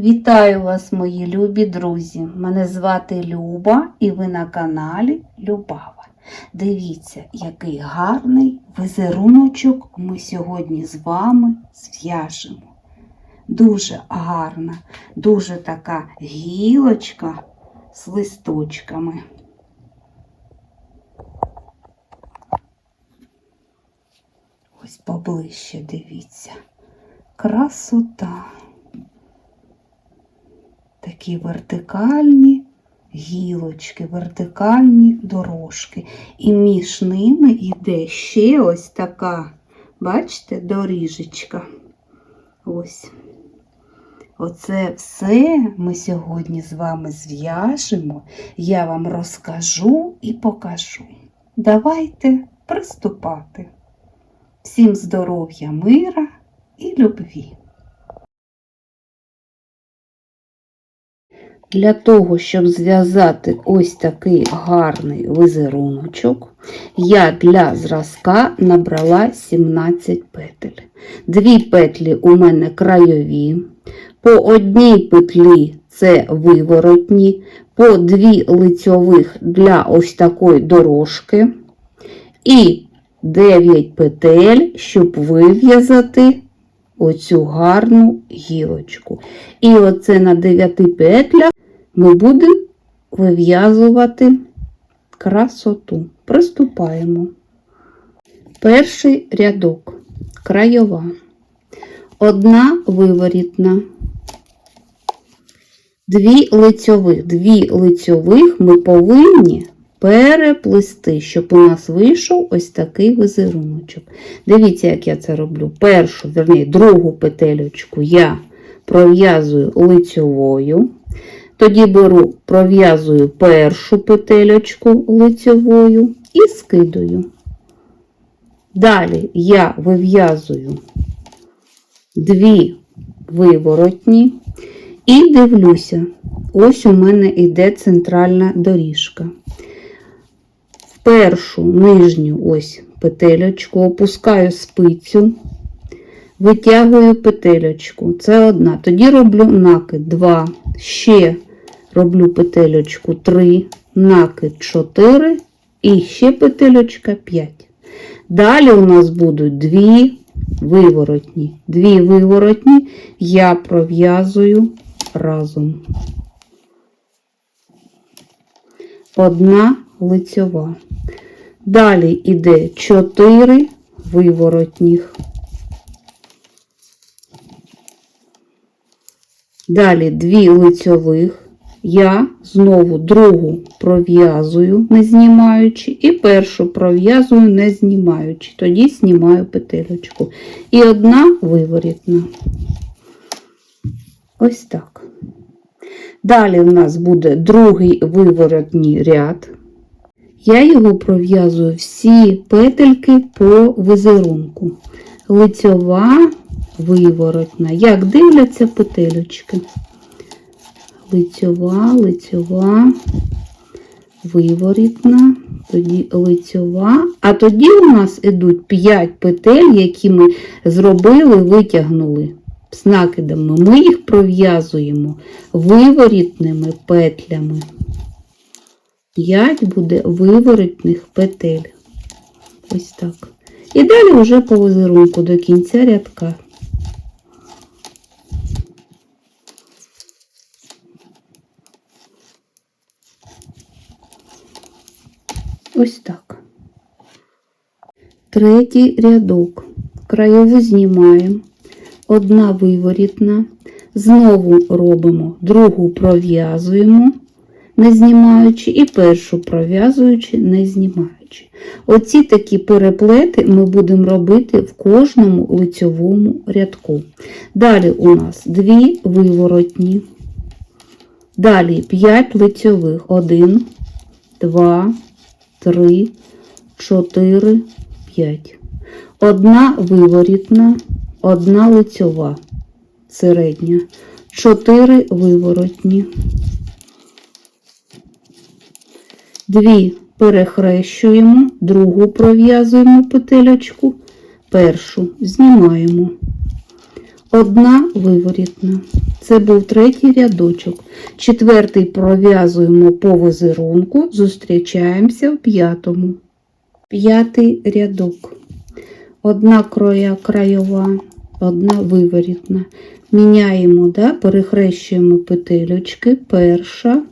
Вітаю вас, мої любі друзі! Мене звати Люба і ви на каналі Любава. Дивіться, який гарний візеруночок ми сьогодні з вами зв'яжемо. Дуже гарна, дуже така гілочка з листочками. Ось поближче дивіться. Красота. Такі вертикальні гілочки, вертикальні дорожки. І між ними йде ще ось така, бачите, доріжечка. Ось. Оце все ми сьогодні з вами зв'яжемо. Я вам розкажу і покажу. Давайте приступати. Всім здоров'я, мира і любві! Для того, щоб зв'язати ось такий гарний візеруночок, я для зразка набрала 17 петель. Дві петлі у мене краєві, по одній петлі це виворотні, по дві лицьових для ось такої дорожки. І 9 петель, щоб вив'язати оцю гарну гілочку. І оце на 9 петлях ми будемо вив'язувати красоту. Приступаємо. Перший рядок краєва. Одна виворітна. Дві лицьових. Дві лицьових ми повинні переплести, щоб у нас вийшов ось такий візеруночок. Дивіться, як я це роблю. Першу, верні, другу петелечку я пров'язую лицьовою. Тоді беру, пров'язую першу петелечку лицьовою і скидаю. Далі я вив'язую дві виворотні і дивлюся, ось у мене йде центральна доріжка. В першу нижню ось петелечку опускаю спицю, витягую петелечку, це одна. Тоді роблю накид 2, ще роблю петелечку 3, накид 4 і ще петелечка 5. Далі у нас будуть дві виворотні. Дві виворотні я пров'язую разом. Одна лицьова. Далі йде 4 виворотніх. Далі дві лицьових. Я знову другу пров'язую, не знімаючи, і першу пров'язую, не знімаючи. Тоді знімаю петелечку. І одна виворітна. Ось так. Далі у нас буде другий виворотній ряд. Я його пров'язую всі петельки по візерунку. Лицьова, виворотна. Як дивляться петелечки? Лицьова, лицьова, виворітна, тоді лицьова. А тоді у нас йдуть 5 петель, які ми зробили, витягнули з накидами. Ми їх пров'язуємо виворітними петлями. 5 буде виворотних петель. Ось так. І далі вже по візерунку до кінця рядка. Ось так. Третій рядок. Краєву знімаємо. Одна виворітна. Знову робимо другу пров'язуємо, не знімаючи, і першу пров'язуючи, не знімаючи. Оці такі переплети ми будемо робити в кожному лицьовому рядку. Далі у нас дві виворотні. Далі 5 лицьових. 1, 2, 3, 4, 5. Одна виворітна, одна лицьова, середня, 4 виворотні. Дві перехрещуємо, другу пров'язуємо петелечку, першу знімаємо. Одна виворітна, Це був третій рядочок. Четвертий пров'язуємо по визерунку, зустрічаємося в п'ятому. П'ятий рядок. Одна кроя краєва, одна виворітна. Міняємо, да, перехрещуємо петелючки. Перша,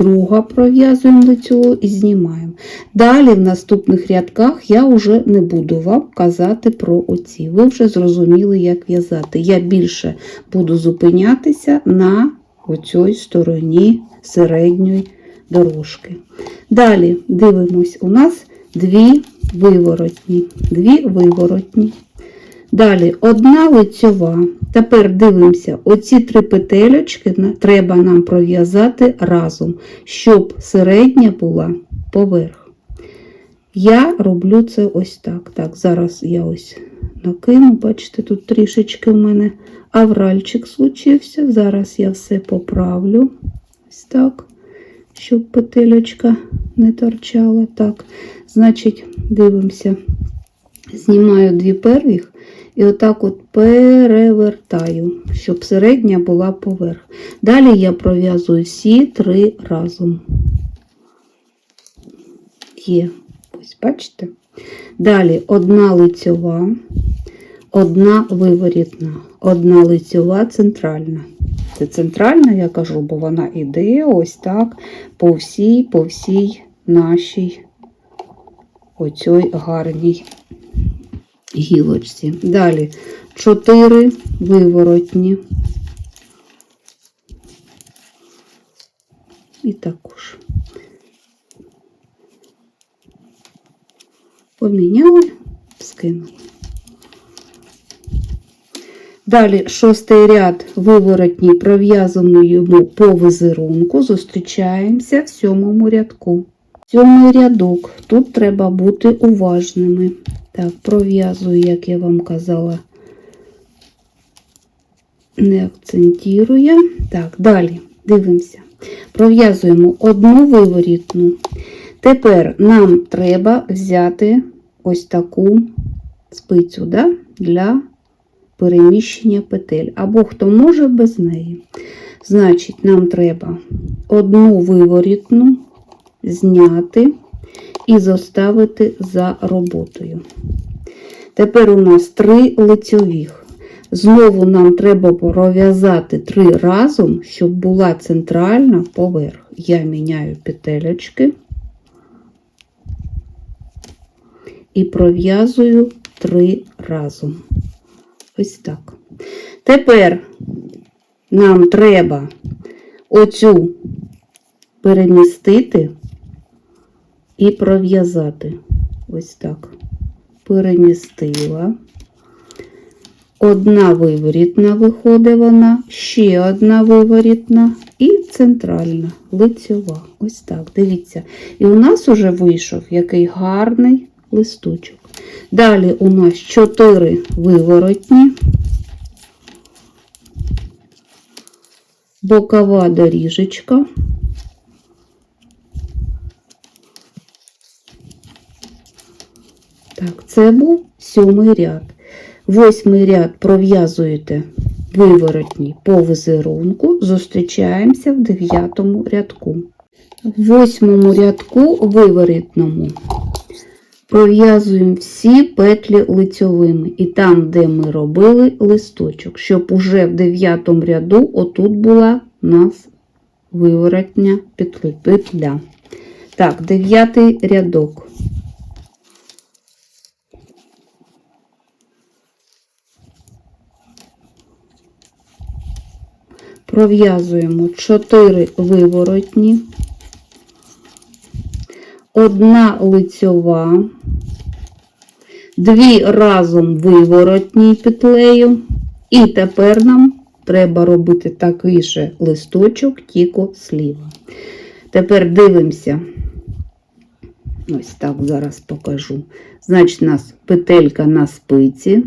друга пров'язуємо лицьову і знімаємо. Далі в наступних рядках я вже не буду вам казати про оці. Ви вже зрозуміли, як в'язати. Я більше буду зупинятися на оцій стороні середньої дорожки. Далі дивимось, у нас дві виворотні. Дві виворотні. Далі одна лицьова. Тепер дивимося, оці три петелечки треба нам пров'язати разом, щоб середня була поверх. Я роблю це ось так. Так, зараз я ось накину, бачите, тут трішечки в мене авральчик случився. Зараз я все поправлю. Ось так, щоб петелечка не торчала. Так, значить, дивимося. Знімаю дві первих і отак от перевертаю, щоб середня була поверх. Далі я пров'язую всі три разом. Є, ось бачите? Далі одна лицьова, одна виворітна, одна лицьова центральна. Це центральна, я кажу, бо вона іде ось так по всій, по всій нашій оцій гарній гілочці. Далі 4 виворотні. І також поміняли, скинули. Далі шостий ряд виворотній пров'язуємо йому по візерунку, зустрічаємося в сьомому рядку. Сьомий рядок. Тут треба бути уважними. Так, пров'язую, як я вам казала, не акцентую. Так, далі дивимося. Пров'язуємо одну виворітну. Тепер нам треба взяти ось таку спицю да, для переміщення петель. Або хто може без неї. Значить, нам треба одну виворітну зняти і зоставити за роботою. Тепер у нас три лицьових. Знову нам треба пров'язати три разом, щоб була центральна поверх. Я міняю петелечки і пров'язую три разом. Ось так. Тепер нам треба оцю перемістити і пров'язати. Ось так. Перемістила. Одна виворітна виходить вона, ще одна виворітна і центральна, лицьова. Ось так, дивіться. І у нас уже вийшов який гарний листочок. Далі у нас 4 виворотні, бокова доріжечка. Так, це був сьомий ряд. Восьмий ряд пров'язуєте виворотні по візерунку, зустрічаємося в дев'ятому рядку. В восьмому рядку виворітному пров'язуємо всі петлі лицьовими. І там, де ми робили листочок, щоб уже в дев'ятому ряду отут була у нас виворотня петля. Так, дев'ятий рядок. Пров'язуємо 4 виворотні, одна лицьова, дві разом виворотні петлею. І тепер нам треба робити такий же листочок, тільки зліва. Тепер дивимося. Ось так зараз покажу. Значить, у нас петелька на спиці,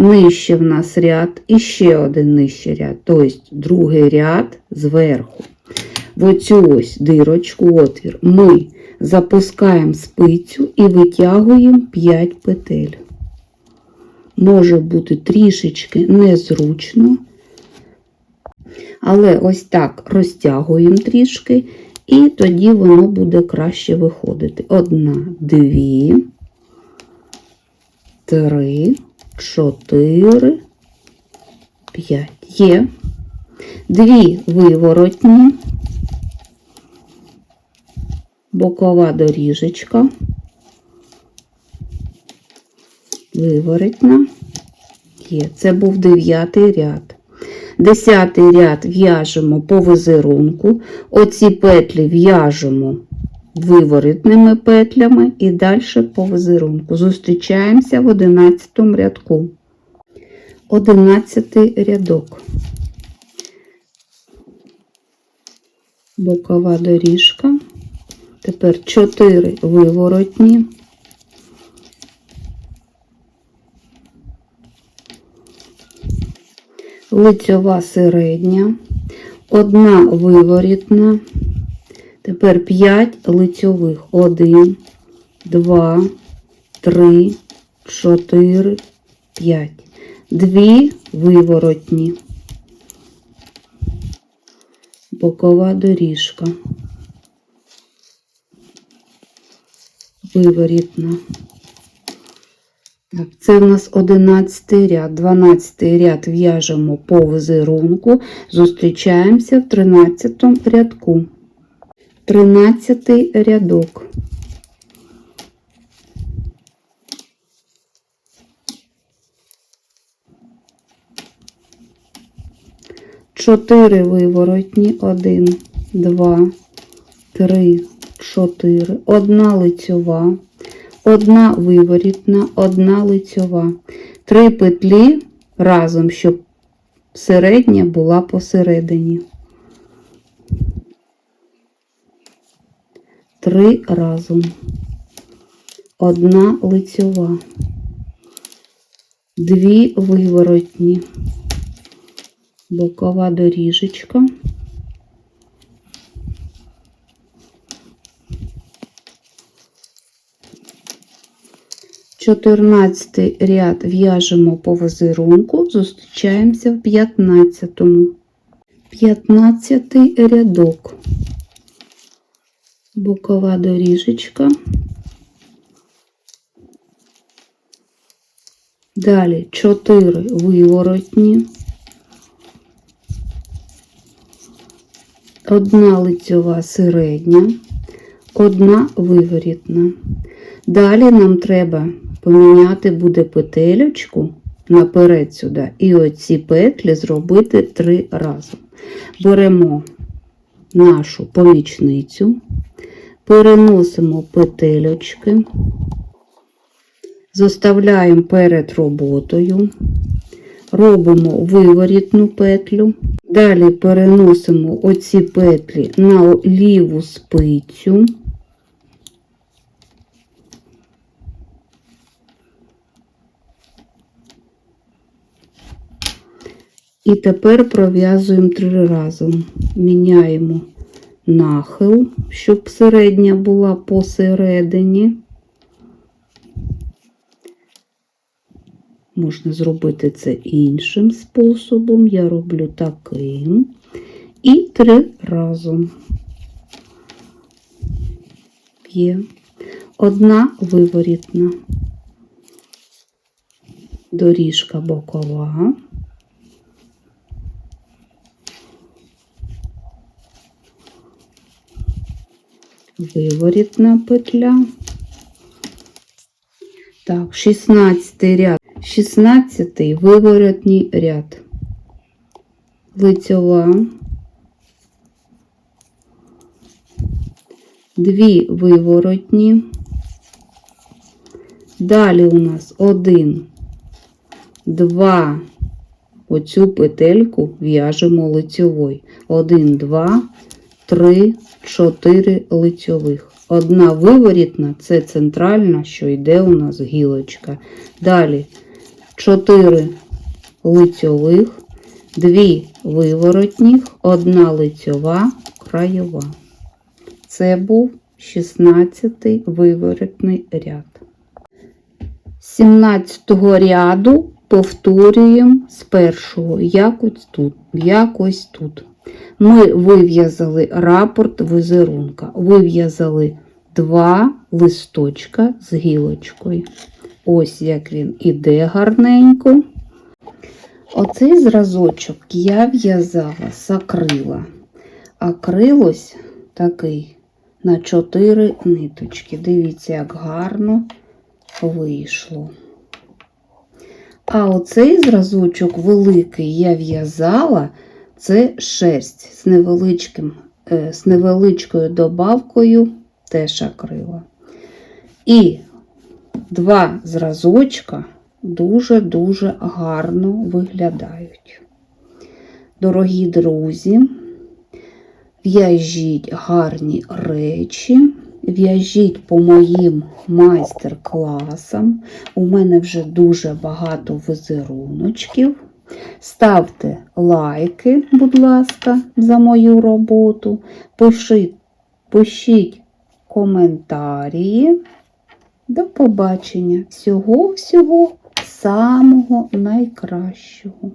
нижче в нас ряд і ще один нижчий ряд, тобто другий ряд зверху. В оцю ось дирочку, отвір, ми запускаємо спицю і витягуємо 5 петель. Може бути трішечки незручно. Але ось так розтягуємо трішки, і тоді воно буде краще виходити. Одна, дві, три, чотири, п'ять. Є. Дві виворотні, бокова доріжечка, виворотна. Є. Це був дев'ятий ряд. Десятий ряд в'яжемо по візерунку. Оці петлі в'яжемо виворотними петлями і далі по візерунку. Зустрічаємося в 11 рядку. 11 рядок. Бокова доріжка. Тепер 4 виворотні. лицьова середня, одна виворітна, тепер 5 лицьових. 1, 2, 3, 4, 5. Дві виворотні. Бокова доріжка. Виворітна. Так, Це в нас 11 ряд, 12 ряд в'яжемо по візерунку, зустрічаємося в 13 рядку. 13 рядок. Чотири виворотні, один, два, три, чотири, одна лицьова одна виворітна, одна лицьова. Три петлі разом, щоб середня була посередині. Три разом. Одна лицьова. Дві виворотні. Бокова доріжечка. 14 ряд в'яжемо по візерунку, зустрічаємося в 15. 15 рядок, бокова доріжечка. Далі 4 виворотні, одна лицьова середня, одна виворітна. Далі нам треба поміняти буде петелечку наперед сюди, і оці петлі зробити три рази. Беремо нашу помічницю, переносимо петелечки, заставляємо перед роботою, робимо виворітну петлю. Далі переносимо оці петлі на ліву спицю. І тепер пров'язуємо три рази. Міняємо нахил, щоб середня була посередині. Можна зробити це іншим способом. Я роблю таким. І три разом. Є одна виворітна, доріжка бокова. Виворітна петля. Так, 16 ряд, 16 виворотній ряд, лицьова, дві виворотні, далі у нас один, два, оцю петельку в'яжемо лицьовою. Один, два, три, 4 лицьових. Одна виворітна це центральна, що йде у нас гілочка. Далі 4 лицьових, 2 виворотніх, одна лицьова, краєва. Це був 16 виворотний ряд. 17 ряду повторюємо з першого, як ось тут. Як ось тут. Ми вив'язали рапорт візерунка, вив'язали два листочка з гілочкою. Ось як він іде гарненько. Оцей зразочок я в'язала з акрила. Акрилось такий на чотири ниточки. Дивіться, як гарно вийшло. А оцей зразочок великий я в'язала, це шерсть з невеличким, е, з невеличкою добавкою теж акрила. І два зразочка дуже-дуже гарно виглядають. Дорогі друзі, в'яжіть гарні речі, в'яжіть по моїм майстер-класам. У мене вже дуже багато візеруночків. Ставте лайки, будь ласка, за мою роботу. Пишіть, пишіть коментарі. До побачення. Всього-всього самого найкращого.